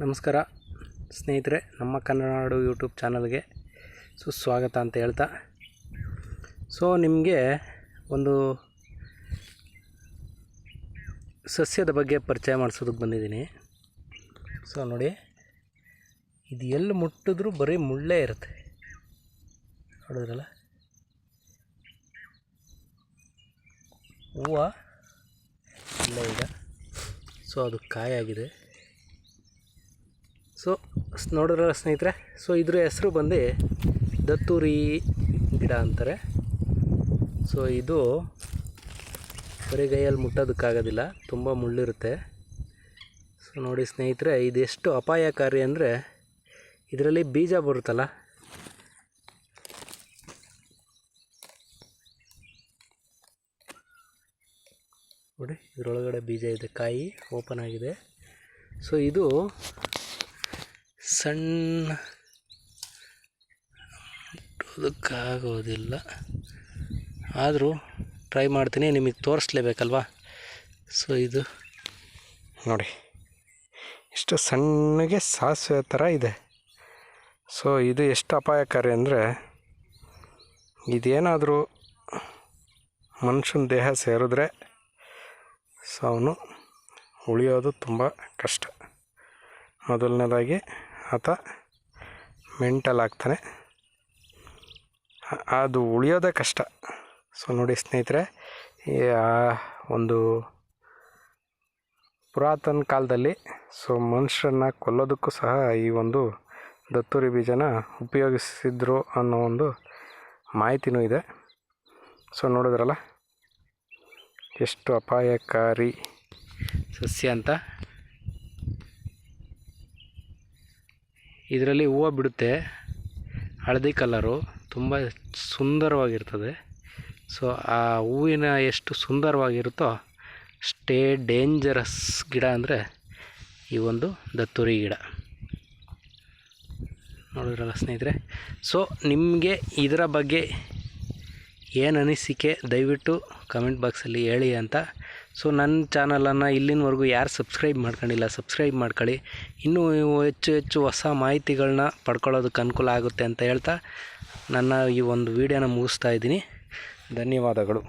ನಮಸ್ಕಾರ. ಸ್ನೇಹಿತರೆ, ನಮ್ಮ ಕನ್ನಡ ನಾಡು ಯೂಟ್ಯೂಬ್ ಚಾನಲ್ಗೆ ಸುಸ್ವಾಗತ ಅಂತ ಹೇಳ್ತಾ. ಸೊ, ನಿಮಗೆ ಒಂದು ಸಸ್ಯದ ಬಗ್ಗೆ ಪರಿಚಯ ಮಾಡಿಸೋದಕ್ಕೆ ಬಂದಿದ್ದೀನಿ. ಸೊ, ನೋಡಿ, ಇದು ಎಲ್ಲಿ ಮುಟ್ಟಿದ್ರೂ ಬರೀ ಮುಳ್ಳೇ ಇರುತ್ತೆ. ನೋಡಿದ್ರಲ್ಲ? ಹೂವು ಇಲ್ಲ ಈಗ. ಸೊ, ಅದು ಕಾಯಾಗಿದೆ. ಸೊ ನೋಡಿದ್ರಲ್ಲ ಸ್ನೇಹಿತರೆ, ಸೊ ಇದ್ರ ಹೆಸರು ಬಂದು ದತ್ತೂರಿ ಗಿಡ ಅಂತಾರೆ. ಸೊ ಇದು ಬರಿಗೈಯಲ್ಲಿ ಮುಟ್ಟೋದಕ್ಕಾಗೋದಿಲ್ಲ, ತುಂಬ ಮುಳ್ಳಿರುತ್ತೆ. ಸೊ ನೋಡಿ ಸ್ನೇಹಿತರೆ, ಇದೆಷ್ಟು ಅಪಾಯಕಾರಿ ಅಂದರೆ ಇದರಲ್ಲಿ ಬೀಜ ಬರುತ್ತಲ್ಲ. ನೋಡಿ, ಇದರೊಳಗಡೆ ಬೀಜ ಇದೆ, ಕಾಯಿ ಓಪನ್ ಆಗಿದೆ. ಸೊ ಇದು ಸಣ್ಣ ಮುಟ್ಟೋದಕ್ಕಾಗೋದಿಲ್ಲ ಆದರೂ ಟ್ರೈ ಮಾಡ್ತೀನಿ, ನಿಮಗೆ ತೋರಿಸ್ಲೇಬೇಕಲ್ವಾ? ಸೊ ಇದು. ನೋಡಿ, ಇಷ್ಟು ಸಣ್ಣಗೆ ಸಾಸಿವೆ ಥರ ಇದೆ. ಸೊ ಇದು ಎಷ್ಟು ಅಪಾಯಕಾರಿ ಅಂದರೆ, ಇದೇನಾದರೂ ಮನುಷ್ಯನ ದೇಹ ಸೇರಿದ್ರೆ, ಸೊ, ಅವನು ಉಳಿಯೋದು ತುಂಬ ಕಷ್ಟ. ಮೊದಲನೇದಾಗಿ ಆತ ಮೆಂಟಲ್ ಆಗ್ತಾನೆ. ಅದು ಉಳಿಯೋದೇ ಕಷ್ಟ. ಸೊ ನೋಡಿ ಸ್ನೇಹಿತರೆ ಒಂದು ಪುರಾತನ ಕಾಲದಲ್ಲಿ ಸೊ ಮನುಷ್ಯರನ್ನ ಕೊಲ್ಲೋದಕ್ಕೂ ಸಹ ಈ ಒಂದು ದತ್ತೂರಿ ಬೀಜನ ಉಪಯೋಗಿಸಿದ್ರು ಅನ್ನೋ ಒಂದು ಮಾಹಿತಿನೂ ಇದೆ. ಸೊ ನೋಡಿದ್ರಲ್ಲ, ಎಷ್ಟು ಅಪಾಯಕಾರಿ ಸಸ್ಯ ಅಂತ. ಇದರಲ್ಲಿ ಹೂವು ಬಿಡುತ್ತೆ. ಹಳದಿ ಕಲರು. ತುಂಬ ಸುಂದರವಾಗಿರ್ತದೆ. ಸೊ ಆ ಹೂವಿನ ಎಷ್ಟು ಸುಂದರವಾಗಿರುತ್ತೋ ಅಷ್ಟೇ ಡೇಂಜರಸ್ ಗಿಡ ಅಂದರೆ ಈ ಒಂದು ದತ್ತುರಿ ಗಿಡ. ನೋಡಿದ್ರಲ್ಲ ಸ್ನೇಹಿತರೆ? ಸೊ ನಿಮಗೆ ಇದರ ಬಗ್ಗೆ ಏನು ಅನಿಸಿಕೆ ದಯವಿಟ್ಟು ಕಮೆಂಟ್ ಬಾಕ್ಸಲ್ಲಿ ಹೇಳಿ ಅಂತ ಸೊ ನನ್ನ ಚಾನಲನ್ನು ಇಲ್ಲಿನವರೆಗೂ ಯಾರು ಸಬ್ಸ್ಕ್ರೈಬ್ ಮಾಡ್ಕೊಂಡಿಲ್ಲ, ಸಬ್ಸ್ಕ್ರೈಬ್ ಮಾಡ್ಕೊಳ್ಳಿ. ಇನ್ನೂ ಹೆಚ್ಚು ಹೆಚ್ಚು ಹೊಸ ಮಾಹಿತಿಗಳನ್ನ ಪಡ್ಕೊಳ್ಳೋದಕ್ಕೆ ಅನುಕೂಲ ಆಗುತ್ತೆ ಅಂತ ಹೇಳ್ತಾ ನನ್ನ ಈ ಒಂದು ವಿಡಿಯೋನ ಮುಗಿಸ್ತಾ ಇದ್ದೀನಿ. ಧನ್ಯವಾದಗಳು.